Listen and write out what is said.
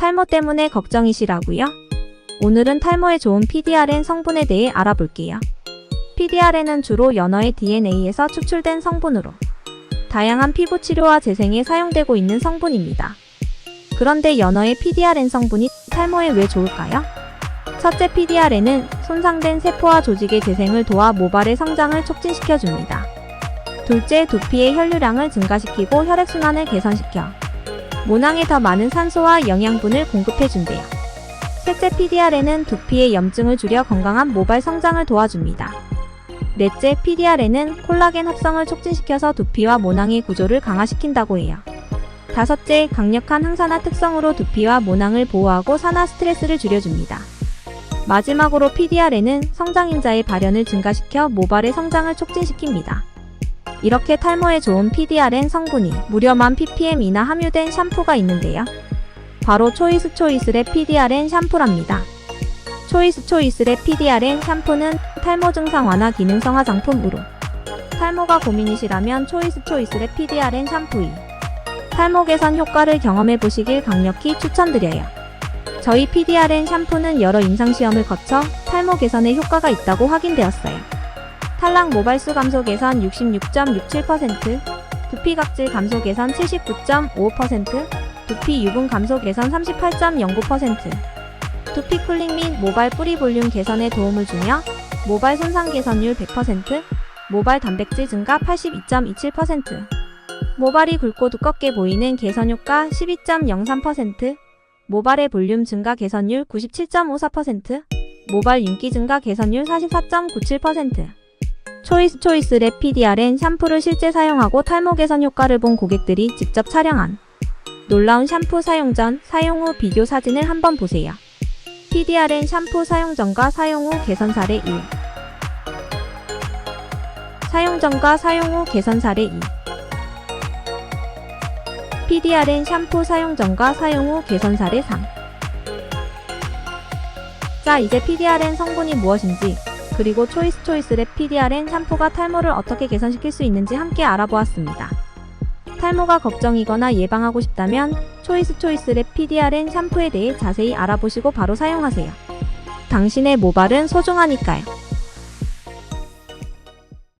탈모 때문에 걱정이시라고요? 오늘은 탈모에 좋은 PDRN 성분에 대해 알아볼게요. PDRN은 주로 연어의 DNA에서 추출된 성분으로 다양한 피부 치료와 재생에 사용되고 있는 성분입니다. 그런데 연어의 PDRN 성분이 탈모에 왜 좋을까요? 첫째 PDRN은 손상된 세포와 조직의 재생을 도와 모발의 성장을 촉진시켜줍니다. 둘째, 두피의 혈류량을 증가시키고 혈액순환을 개선시켜 모낭에 더 많은 산소와 영양분을 공급해준대요. 셋째, PDRN은 두피의 염증을 줄여 건강한 모발 성장을 도와줍니다. 넷째, PDRN은 콜라겐 합성을 촉진시켜서 두피와 모낭의 구조를 강화시킨다고 해요. 다섯째, 강력한 항산화 특성으로 두피와 모낭을 보호하고 산화 스트레스를 줄여줍니다. 마지막으로 PDRN은 성장인자의 발현을 증가시켜 모발의 성장을 촉진시킵니다. 이렇게 탈모에 좋은 PDRN 성분이 무려 만 ppm 이나 함유된 샴푸가 있는데요. 바로 초이스 초이스의 PDRN 샴푸랍니다. 초이스 초이스의 PDRN 샴푸는 탈모 증상 완화 기능성 화장품으로 탈모가 고민이시라면 초이스 초이스의 PDRN 샴푸이 탈모 개선 효과를 경험해 보시길 강력히 추천드려요. 저희 PDRN 샴푸는 여러 임상시험을 거쳐 탈모 개선에 효과가 있다고 확인되었어요. 탈락 모발수 감소 개선 66.67%, 두피 각질 감소 개선 79.55%, 두피 유분 감소 개선 38.09%, 두피 쿨링 및 모발 뿌리 볼륨 개선에 도움을 주며 모발 손상 개선율 100%, 모발 단백질 증가 82.27%, 모발이 굵고 두껍게 보이는 개선 효과 12.03%, 모발의 볼륨 증가 개선율 97.54%, 모발 윤기 증가 개선율 44.97%. 초이스 초이스 랩 PDRN 샴푸를 실제 사용하고 탈모 개선 효과를 본 고객들이 직접 촬영한 놀라운 샴푸 사용 전, 사용 후 비교 사진을 한번 보세요. PDRN 샴푸 사용 전과 사용 후 개선 사례 1. 사용 전과 사용 후 개선 사례 2. PDRN 샴푸 사용 전과 사용 후 개선 사례 3. 자, 이제 PDRN 성분이 무엇인지, 그리고 초이스 초이스 랩 PDRN 샴푸가 탈모를 어떻게 개선시킬 수 있는지 함께 알아보았습니다. 탈모가 걱정이거나 예방하고 싶다면 초이스 초이스 랩 PDRN 샴푸에 대해 자세히 알아보시고 바로 사용하세요. 당신의 모발은 소중하니까요.